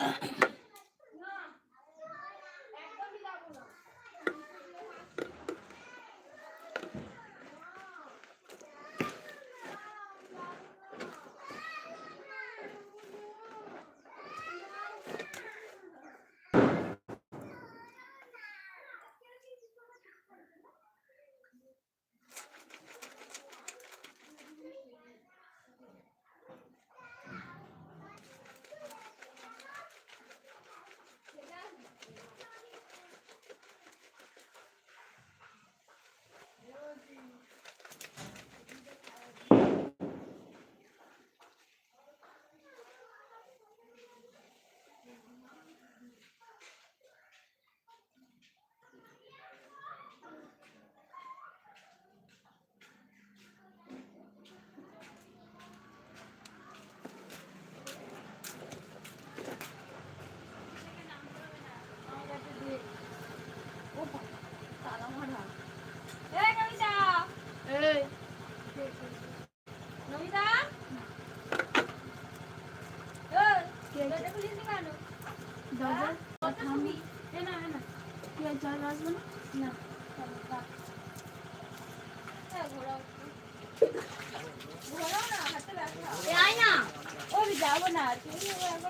uh জল আসবে না?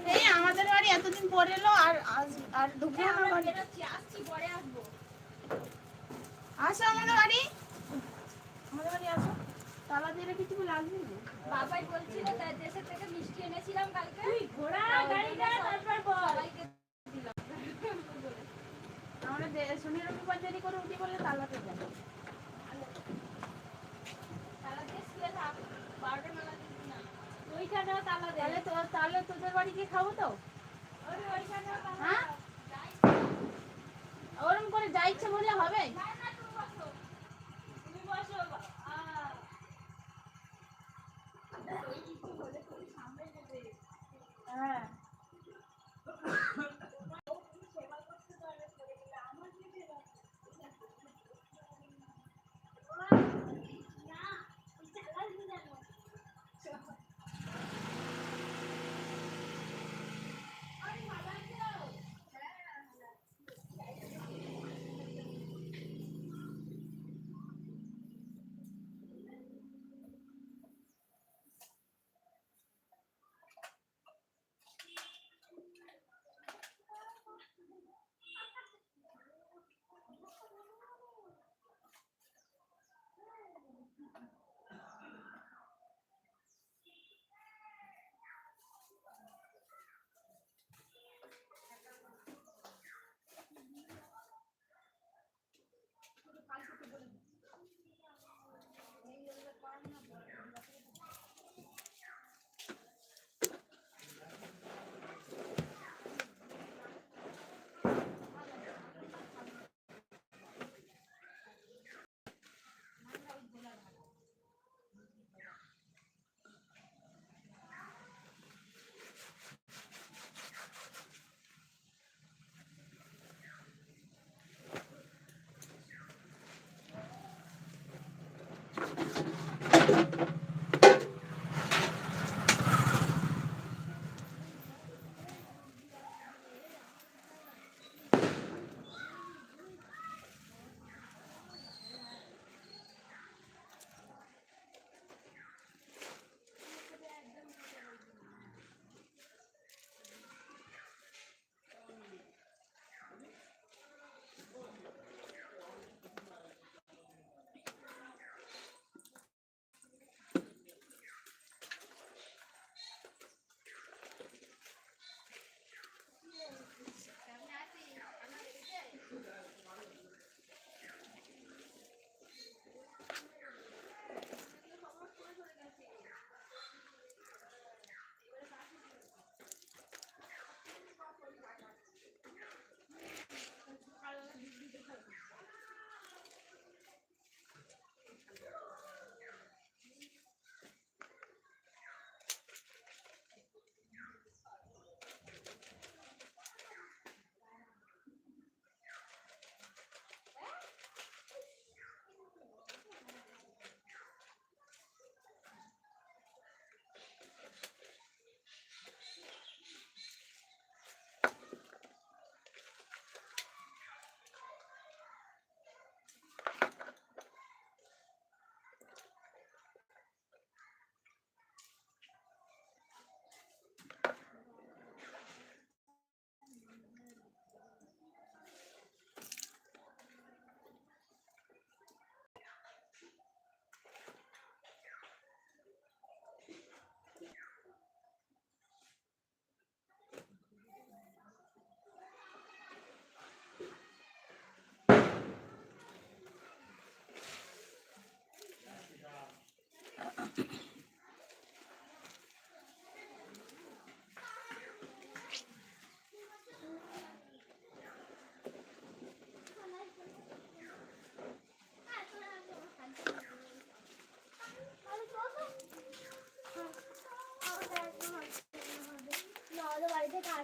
তুমি আমাদের বাড়ি এতদিন পরে এলো আর আর ঢুকে আমার বাড়ি। পরে আসব। আসো আমাদের বাড়ি। আমাদের বাড়ি আসো। তালা দিয়ে বলে আসবি না? বাবাই বলছিল তার দেশের থেকে মিষ্টি এনেছিলাম কালকে। ঘোড়া গাড়িটা তারপর বল। আমরা দে- শনি রবিবার দেরি করে উঠি বলে তালাতে যাব। তালা দিয়ে শুয়ে থাক বারোটা নালা দিবি না। ওইখানেও তালা দে তাহলে তো তাহলে তোদের বাড়ি গিয়ে খাব তো? হ্যাঁ? ওরম করে যা ইচ্ছে বললে হবে। না,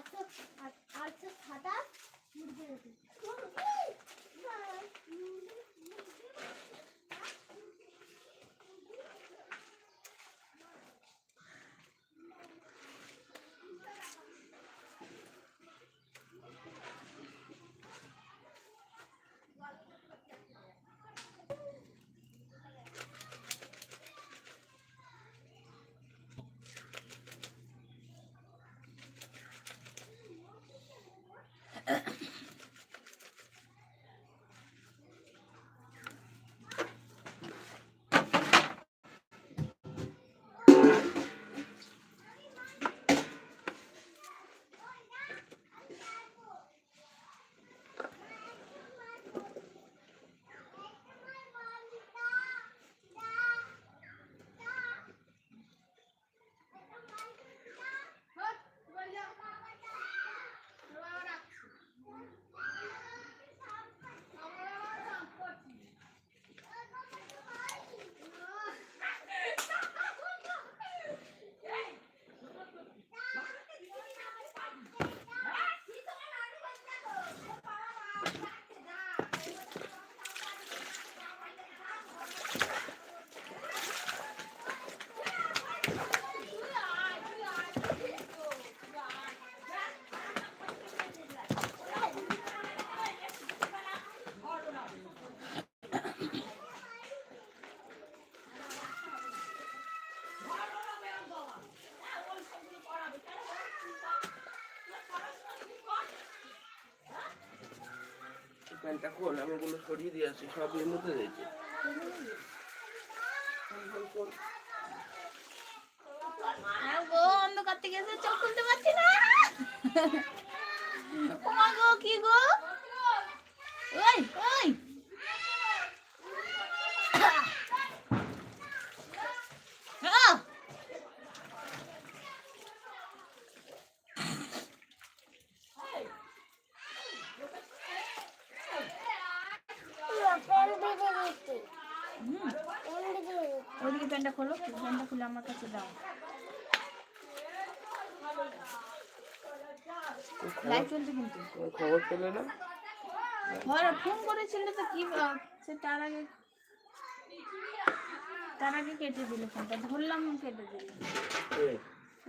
থেকে প্যান্টটা খোল আমি ওগুলো সরিয়ে দিয়ে আসি সব এর মধ্যে রয়েছে অন্ধকার থেকে এসে চোখ খুলতে পারছি না ও মা গো কি গো প্যান্টটা খোলো প্যান্টটা খুলে আমার কাছে দাও। লাইট চলছে কিন্তু। কোনো খবর পেলে না? ঘরে ফোন করেছিল তো কি সে তার আগে তার আগে কেটে দিল ফোনটা ধরলাম কেটে দিল।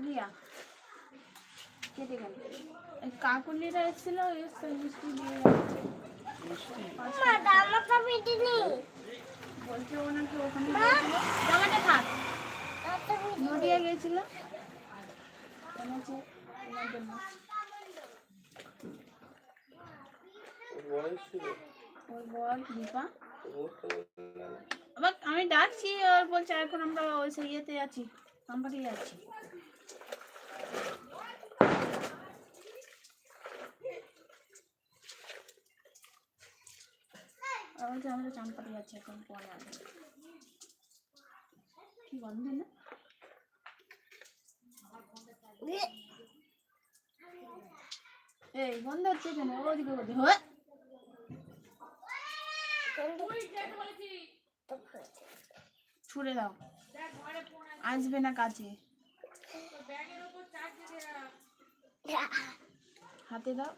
রিয়া। কেটে গেল। এই কাকুলিরা এসেছিল মিষ্টি দিয়ে বলছে ও নাকি ওখানে বলল না। আবার আমি ডাকছি আর বলছে এখন আমরা ওই সেই ইয়েতে আছি, নাম্বারে আছি। বলছে আমরা চাম্পাটি আছি, এখন পরে আসব। কি গন্ধ না? এই গন্ধ হচ্ছে কেন ওদিকে ওদিকে হয় ছুড়ে দাও আসবে না কাছে হাতে দাও?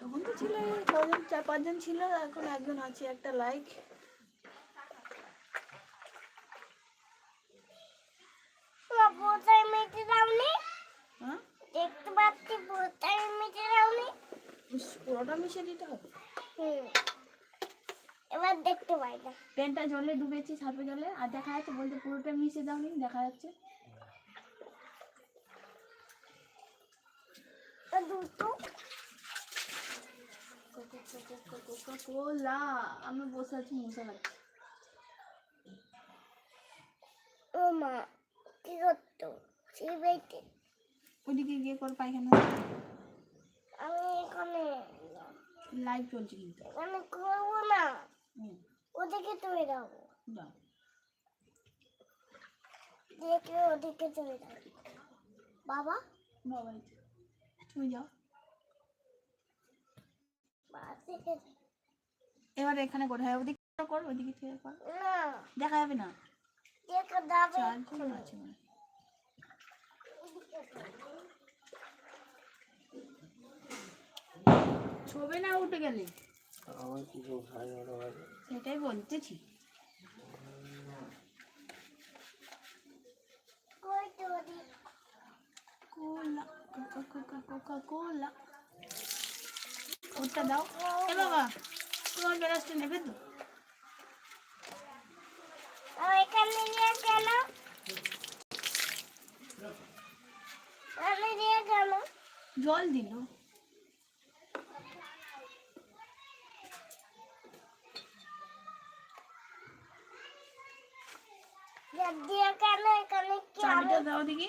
তখন তো ছিল চার পাঁচজন ছিল এখন একজন আছে একটা লাইক মেটে দাওনি? হ্যাঁ? দেখতে পাচ্ছি পোতায় মেটে দাওনি। পুরোটা মিশিয়ে দিতে হবে? এবার দেখতে পাই না। পেনটা জলে ডুবেছি সাপে জলে আর দেখা যাচ্ছে বলতে পুরোটা মিশিয়ে দাও নি দেখা যাচ্ছে। আর দুটো। কোলা আমি বসে আছি মশা লাগছে ও মা কি করতো বেটে গিয়ে কর পায়খানা। আমি এখানে লাইভ চলছে কিন্তু। এখানে করব না। ওদিকে চলে যাব। দেখে ওদিকে চলে বাবা? বাবা তুমি যাও। এবার এখানে কোথায়? ওদিকে কর ওদিকে থেকে কর। না। দেখা যাবে না? ছবে না উঠে গেলে? আমার কিছু সাড়ে সেটাই বলতেছি cola coca coca coca cola. ওটা দাও। এ বাবা তোমার বেরাসটা নেবে তো আর এখানে নিয়ে গেল আমি নিয়ে গেল জল দিল চাবিটা দাও দেখি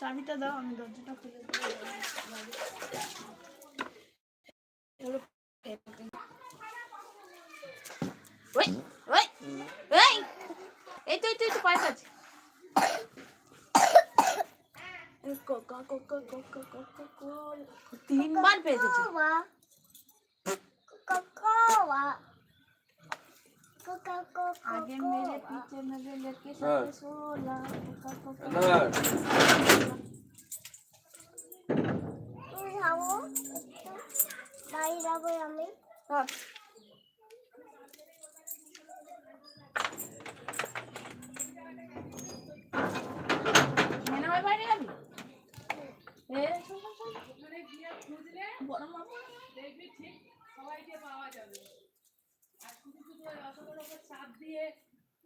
চাবিটা দাও আমি দরজাটা খুলে দিই। এগুলো ওই ওই এই এই তো এই তো এই তো পায়ে আছে Coca Coca Coca Coca Cola তিনবার পেয়েছে কোবা কোকোবা কোকা কোকা आगे मेरे पीछे मेरे लड़के हाँ। साथ सोला कोका कोका না তুমি যাবো বাড়ি যাবো আমি हाँ।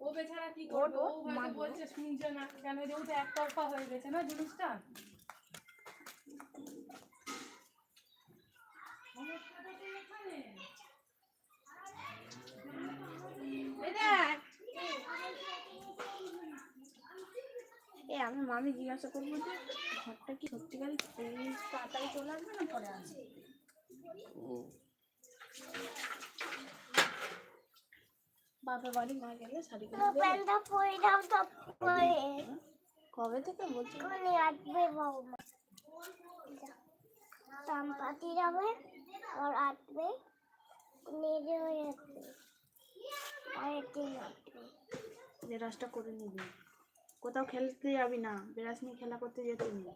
ও বেচারা কি করবে ও হয়তো। বলছে শুনছে না কেন যেহেতু একতরফা হয়ে গেছে না জিনিসটা আমি মামি জিজ্ঞাসা করব যে ঘরটা কি সত্যিকার তাড়াতাড়ি চলে আসবে না পরে আসবে। বাপের বাড়ি না গেলে শাড়ি কবে থেকে বলছি? আসবে বৌমা? চাম্পাতি যাবে আর আসবে নিজে হয়ে আসবে আর একদিন আসবে। যে রাসটা করে নিবি। কোথাও খেলতে যাবি না। বেরাস নিয়ে খেলা করতে যেতে নেই।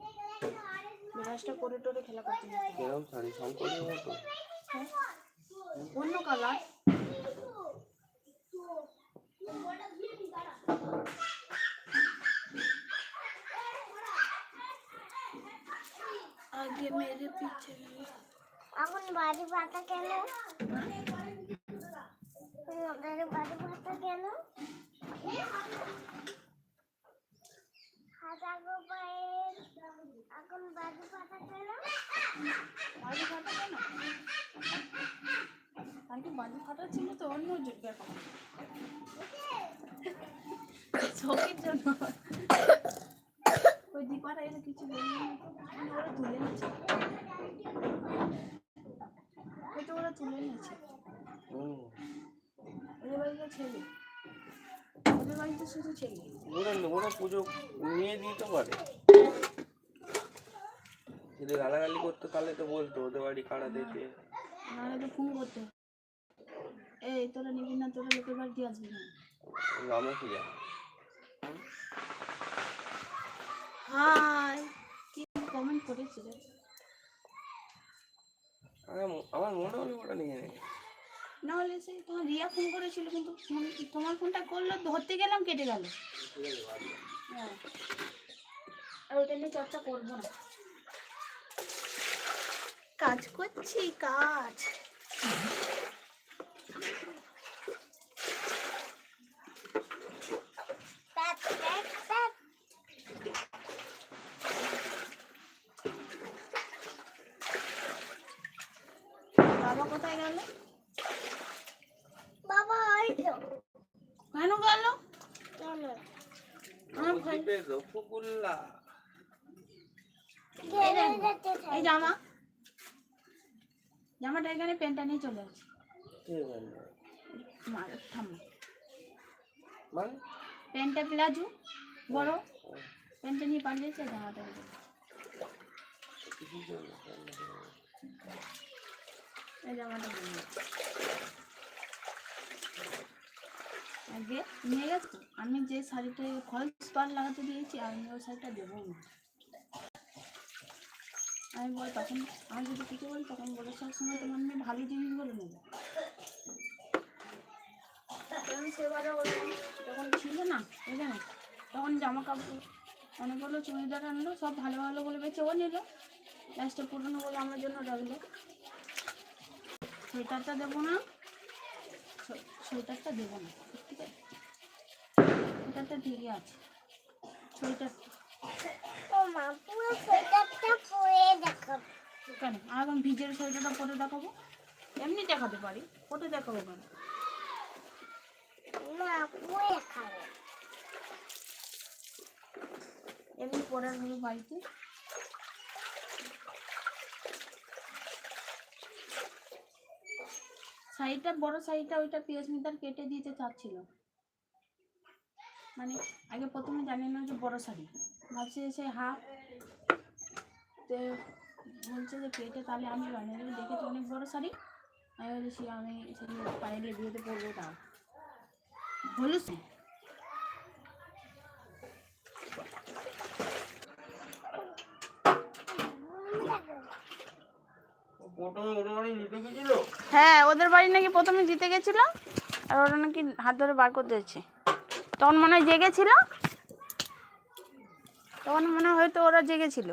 বেরাসটা করে টোরে খেলা করতে যেতে শাড়ি শঙ্করের মতো হ্যাঁ? অন্য কালার। আগে মেরে পিছে। এখন বাড়ি পাতা কেন? বাড়ি পাতা কেন? এখন বাড়ি পাতা কেন বাড়ি ফাটা কেন কালকে বাড়ি ফাটা ছিল তো অন্য ব্যাপার শখের জন্য ওই দীপারা এলে কিছু বলল ওরা তুলে নিচ্ছে ওই তো ওরা তুলে নিচ্ছে ছেলে ওদের বাড়িতে শুধু ছেলে ওরা ওরা পুজো নিয়ে দিতে পারে। যদি গালাগালি করতো তাহলে তো বলতো ওদের বাড়ি কাড়া দিতে নাহলে তো ফোন করতে। এই তোরা নিবি না তোরা লোকের বাড়ি আসবি না। আমরা কি জানি হাই কি কমেন্ট আমার মনে হলো ওটা নিয়ে নেই নাহলে সেই তোমার রিয়া ফোন করেছিল কিন্তু তোমার ফোনটা করল ধরতে গেলাম কেটে গেল। হ্যাঁ। আর ওটা নিয়ে চর্চা করব না। কাজ করছি কাজ। বাবা কোথায় গেল বাবা আইলো কেন গেল কেন আমার রসগোল্লা এই জামা। জামাটা এখানে প্যান্টটা নিয়ে চলে আসছে প্যান্টটা প্লাজো বড়। প্যান্টটা নিয়ে পালিয়েছে জামাটা? এই জামাটা। আগে নিয়ে গেছে আমি যে শাড়িটা ফলস পার লাগাতে দিয়েছি, আমি ওই শাড়িটা দেবো না। আমি বল তখন, আমি যদি কিছু বলি, তখন বলে সবসময় তোমার মেয়ে ভালো জিনিসগুলো নেবে। তখন সেবারে ছিল না, বুঝলে না? তখন জামা কাপড় অনেকগুলো চুড়িদার আনলো, সব ভালো ভালো বলে বেছে ও নিল। লাস্টে পুরনো বলে আমার জন্য রাখল সোয়েটারটা দেবো না। সোয়েটারটা দেবো না ঠিক আছে? সোয়েটারটা ঠিকই আছে সোয়েটার ও মা পুরো সোয়েটারটা পরে দেখো কেন? আর এখন ভিজের সোয়েটারটা পরে দেখাবো? এমনি দেখাতে পারি পরে দেখাবো কেন? মা পরে খাবে এমনি পরে বাড়িতে? শাড়িটা, বড় শাড়িটা ওইটা পিয়াসমিতার কেটে দিতে চাচ্ছিল। মানে আগে প্রথমে জানি না যে বড় শাড়ি। ভাবছি সে হাফ, তো বলছে যে কেটে তাহলে আমি বানিয়ে দেখেছি অনেক বড় শাড়ি। আমি বলছি আমি সেগুলো পায়েলে বিয়েতে পরবো তাও। প্রথমে ওদের নিতে ওদের বাড়ি নাকি প্রথমে জিতে গেছিল, আর ওরা নাকি হাত ধরে বার করতে যাচ্ছে তখন মনে হয় জেগেছিল, তখন মনে হয় হয়তো ওরা জেগেছিল।